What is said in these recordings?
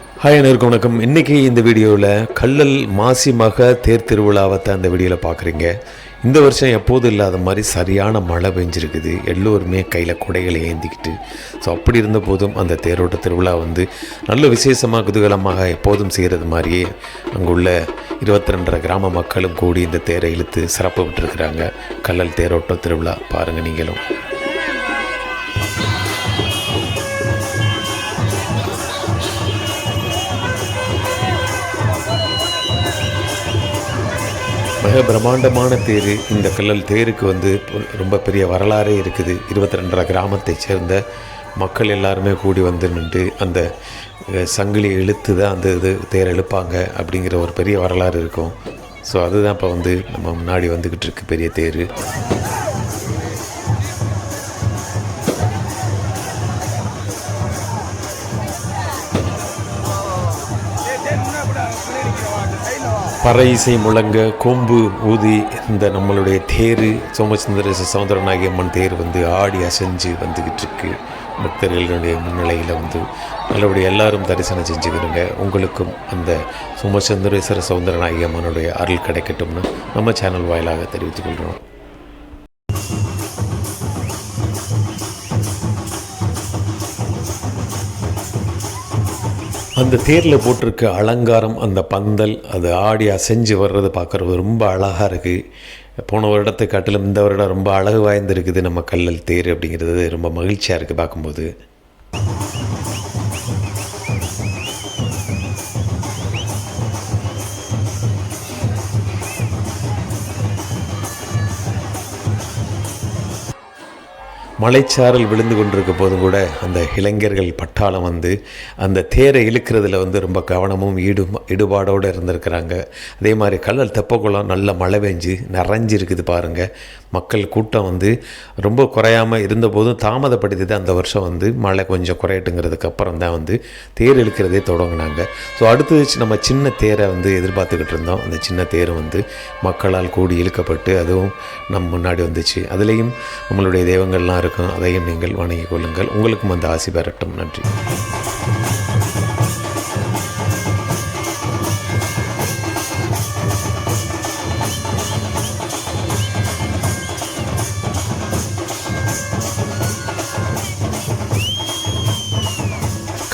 Hi அனைவருக்கும் வணக்கம். இன்றைக்கி இந்த வீடியோவில் கல்லல் மாசி மக தேர் திருவிழாவை தான் இந்த வீடியோவில் பார்க்குறீங்க. இந்த வருஷம் எப்போதும் இல்லாத மாதிரி சரியான மழை பெஞ்சிருக்குது. எல்லோருமே கையில் குடைகளை ஏந்திக்கிட்டு. ஸோ அப்படி இருந்த போதும் அந்த தேரோட்ட திருவிழா வந்து நல்ல விசேஷமாக குதூகலமாக எப்போதும் செய்கிறது மாதிரியே அங்குள்ள இருபத்தி ரெண்டரை கிராம மக்களும் கூடி இந்த தேரை இழுத்து சிறப்பு விட்டுருக்குறாங்க கல்லல் தேரோட்ட திருவிழா பாருங்கள் நீங்களும். மிக பிரம்மாண்டமான தேர் இந்த கல்லல் தேருக்கு வந்து ரொம்ப பெரிய வரலாறே இருக்குது. இருபத்தி ரெண்டரை கிராமத்தைச் சேர்ந்த மக்கள் எல்லாருமே கூடி வந்து நின்று அந்த சங்கிலி இழுத்து தான் அந்த இது தேர் இழுப்பாங்க அப்படிங்கிற ஒரு பெரிய வரலாறு இருக்கும். ஸோ அதுதான் இப்போ வந்து நம்ம முன்னாடி வந்துக்கிட்டு இருக்கு பெரிய தேர். பறை இசை முழங்க கொம்பு ஊதி இந்த நம்மளுடைய தேர் சோமசுந்தர சௌந்தரநாயகி அம்மன் தேர் வந்து ஆடி அசைஞ்சு வந்துக்கிட்டு இருக்கு பக்தர்களுடைய முன்னிலையில் வந்து நல்லபடியாக எல்லாரும் தரிசனம் செஞ்சுக்கிறோங்க உங்களுக்கும் அந்த சோமசுந்தரேஸ்வர சௌந்தரநாயகி அம்மனுடைய அருள் கிடைக்கட்டும்னு நம்ம சேனல் வாயிலாக தெரிவித்துக் அந்த தேரில் போட்டிருக்க அலங்காரம் அந்த பந்தல் அது ஆடி அசைஞ்சு வர்றது பார்க்குறது ரொம்ப அழகாக இருக்குது போன வருடத்தை காட்டிலும் இந்த வருடம் ரொம்ப அழகு வாய்ந்திருக்குது நம்ம கல்லல் தேர் அப்படிங்கிறது. ரொம்ப மகிழ்ச்சியாக இருக்குது பார்க்கும்போது. மலைச்சாரல் விழுந்து கொண்டிருக்க போதும் கூட அந்த இளைஞர்கள் பட்டாளம் வந்து அந்த தேரை இழுக்கிறதுல வந்து ரொம்ப கவனமும் ஈடு ஈடுபாடோடு இருந்திருக்கிறாங்க. அதே மாதிரி கல்லல் தெப்பக்குளம் நல்ல மழை பெஞ்சு நிறைஞ்சிருக்குது பாருங்கள் மக்கள் கூட்டம் வந்து ரொம்ப குறையாமல் இருந்தபோதும் தாமதப்படுத்தி அந்த வருஷம் வந்து மழை கொஞ்சம் குறையட்டுங்கிறதுக்கு அப்புறம் தான் வந்து தேர் இழுக்கிறதே தொடங்கினாங்க. ஸோ அடுத்து நம்ம சின்ன தேரை வந்து எதிர்பார்த்துக்கிட்டு இருந்தோம். அந்த சின்ன தேர் வந்து மக்களால் கூடி இழுக்கப்பட்டு அதுவும் நம் முன்னாடி வந்துச்சு. அதுலேயும் நம்மளுடைய தெய்வங்கள்லாம் இருக்கும். அதையும் நீங்கள் வணங்கிக் கொள்ளுங்கள். உங்களுக்கும் அந்த ஆசி பெறட்டும். நன்றி.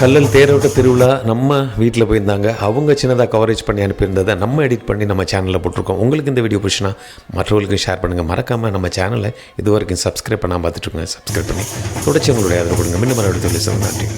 கல்லல் தேரோட்ட திருவிழா நம்ம வீட்டில் போயிருந்தாங்க. அவங்க சின்னதாக கவரேஜ் பண்ணி அனுப்பியிருந்ததை நம்ம எடிட் பண்ணி நம்ம சேனலில் போட்டிருக்கோம். உங்களுக்கு இந்த வீடியோ பிடிச்சினா மற்றவர்களுக்கும் ஷேர் பண்ணுங்கள் மறக்காமல் நம்ம சேனலை இது வரைக்கும் சப்ஸ்கிரைப் பண்ணாமல் பார்த்துட்டு இருக்கோங்க. சப்ஸ்கிரைப் பண்ணி தொடர்ச்சி உங்களுடைய ஆதரவு கொடுங்க. மீண்டும் மறுபடியும் நன்றி.